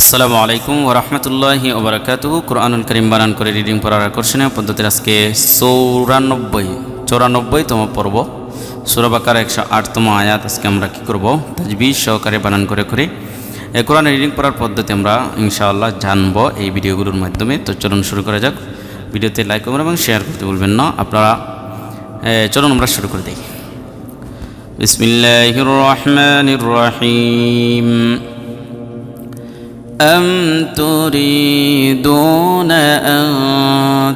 আসসালামু আলাইকুম ওরহমতুল্লাহি ওবরাকাতু কোরআনুল করিম বানান করে রিডিং পড়ার আকর্ষণীয় পদ্ধতির আজকে চৌরানব্বই, চৌরানব্বইতম পর্ব। সুরবাকার একশো আটতম আয়াত আজকে আমরা কী করব? তাজবিজ সহকারে বানান করে করে। এই কোরআন রিডিং পড়ার পদ্ধতি আমরা ইনশাআল্লাহ জানব এই ভিডিওগুলোর মাধ্যমে। তো চলুন শুরু করা যাক। ভিডিওতে লাইক করবেন এবং শেয়ার করতে ভুলবেন না। আপনারা চলুন আমরা শুরু করে দিই। বিসমিল্লাহির রহমানির রহিম। أم تريدون أن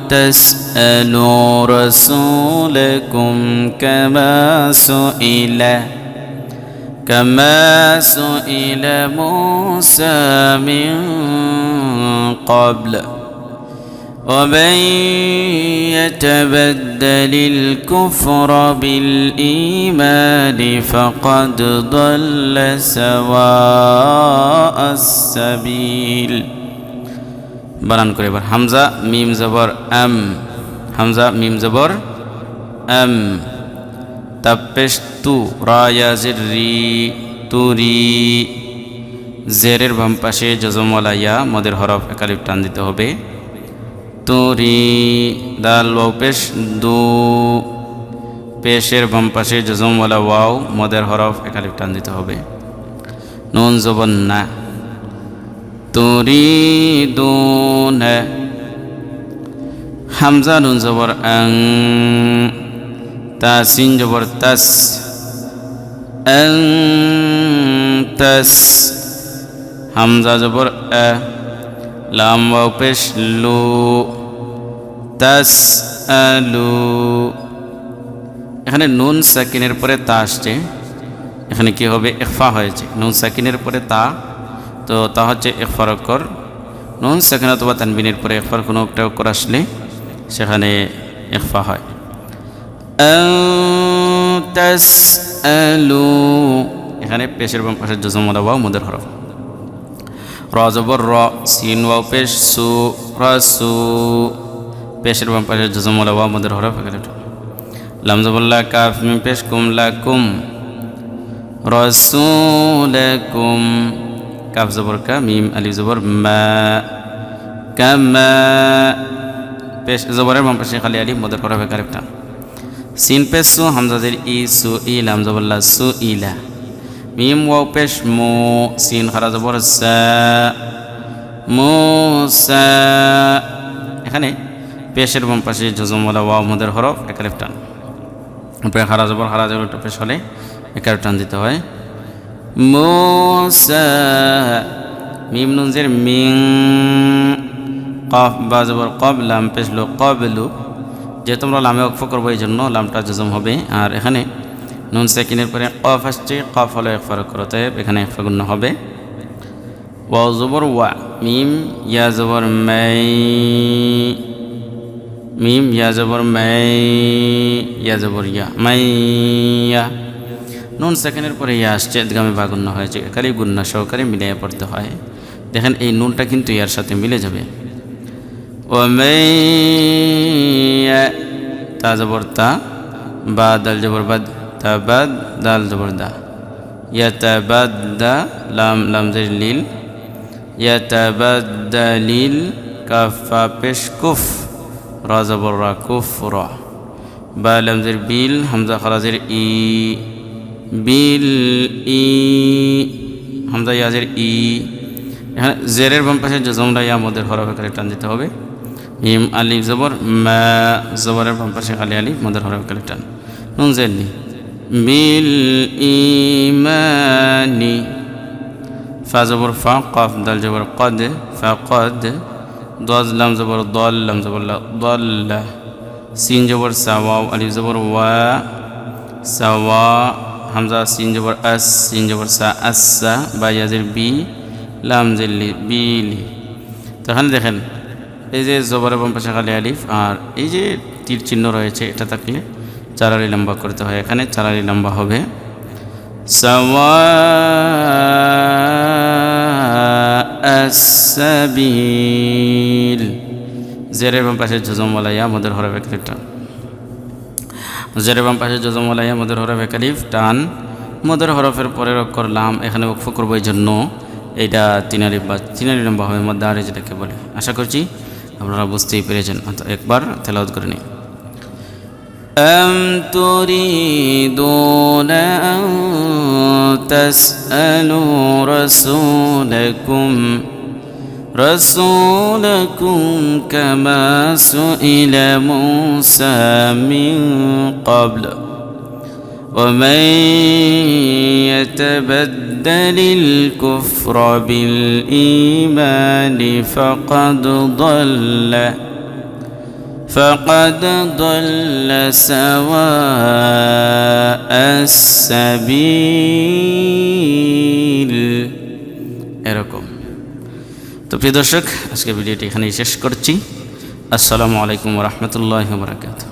تسألوا رسولكم كما سئل؟ كما سئل موسى من قبل. ومن يتبدل الكفر بالإيمان فقد ضل سواء السبيل বানান করে এবার হামজা মিম জবর এম হামজা মিম জবর এম তাপেশ তু রায়াজির রি তুরি জেরের বাম পাশে জজমওয়ালা ইয়া মদের হরফ একালিফ টান দিতে হবে তুরি দাল ওয়াও পেশ দু। পেশের বাম পাশে জজমওয়ালা ওয়াও, মদের হরফ একালিফ টান দিতে হবে। নুন জবন না। তুরি দুন হামজা, নুন জবর আং। তাসিন জবর তাস। তাস। হামজা জবর আ লাম, ওয়াও, পেশ, লু। তাস আলু এখানে নুন সাকিনের পরে তা আসছে। এখানে কি হবে? ইকফা হয়েছে। নুন সাকিনের পরে তা। তো তা হচ্ছে ইকফার অক্ষর। নুন সাকিন অথবা তানবিনের পরে ইকফার কোনো একটা অক্ষর আসলে সেখানে ইকফা হয়। এখানে পেশের বাম পাশে ওয়াও মুদের হরফ। র র, সিন ওয়াও পেশ সু রসু পেশের বাম পাশে জজমলা ওয়াও মুদের হরফ এখানে লাম জবল্লা কাফ মিম পেশ কুম লা কুম কাফ জবর কা, মিম, আলিফ জবর মা কামা পেশ জবরের বাম পাশে খালি আলিফ, মুদের হরফ এখানে সিন পেশ সু, হামজাদের ই, সু, ই লাম জবল্লা সু ইলা মিম, ওয়াও পেশ মু, সিন, খারা জবর সা মুসা এখানে পেশের বাম পাশে জজমওয়ালা ওয়া মদের হরফ একালিফ টান। উপরে খারা জবর একটা পেশ হলে একার টান দিতে হয়। মুসা, মিম নুনজের মিং, কফ বা জবর কব লাম পেশলো কবলু। যেহেতু আমরা লামে অক্ষ করব এই জন্য লামটা জজম হবে। আর এখানে নুন সেকিনের পরে কফ আসছে, কফ হলো এক ফারক করতে এখানে এক ফাগুন্য হবে। ওয়া জবর ওয়া, মিম, ইয়া জবর মাই। মিম ইয়া জবর মাই, ইয়া ইয়া মাইয়া নুন সেকেন্ডের পরে ইয়া আসছে একগামে বাগুন্য হয়েছে একালি গুন্না সহকারে মিলিয়ে পড়তে হয়। দেখেন এই নুনটা কিন্তু ইয়ার সাথে মিলে যাবে। ও তা জবর তা, বা দাল জবর বাদ তাবাদ দাল জবর দা। ইয়াতাবাদ্দা লাম লাম জের লিল। ইয়াতাবাদ্দালিল কাফা পেশ কুফ রা জবর রা কুফ। রাজাবররা কুফর। বা লামজের বিল, হামজা খারাজের ই। বিল ই, হামজা ইয়াজের ই। এখানে জেরের বাম পাশে যে জমরা ইয়া মদের হরফেকারে টান দিতে হবে। মিম আলিফ জবর, মা জবরের বাম পাশে আলি আলিফ মদের হরফেকারে টান। নুন জের নি বিল ইমানি ফা জবর ফা, কফ, দাল জবর কদ, ফা কদ। ضاد لام زبر ضال لام زبر لا ضل سين جبر سوا ألف زبر وا سوا হামজা সিন জবর আস সিন জবর সা আসা বা ইয়াজের বি লাম জেল্লি বিলি তো এখানে দেখেন এই যে জবরের বাম পাশে খালি আলিফ আর এই যে তীর চিহ্ন রয়েছে এটা থাকলে চারারি লম্বা করতে হয় এখানে চারারি লম্বা হবে সাবিল জেরের বাম পাশে জজমওয়ালাইয়া আমাদের হরফ একালিফ টান। জেরের বাম পাশে জজমওয়ালাইয়া আমাদের হরফ একালিফ টান। মদের হরফের পরের অক্ষর লাম এখানে অক্ষ করব এই জন্য। এটা তিনারি বা তিনারি লম্বা হবে মধ্যে আরে যেটাকে বলে। আশা করছি আপনারা বুঝতেই পেরেছেন। একবার তেলাওয়াত করে নিন। أم تريدون أن تسألوا رسولكم رسولكم كما سئل موسى من قبل ومن يتبدل الكفر بالإيمان فقد ضل فقد ضل سواء السبيل এরকম তো প্রিয় দর্শক আজকে ভিডিওটি এখানেই শেষ করছি আসসালামু আলাইকুম রহমতুল্লাহ বরাকাতুহ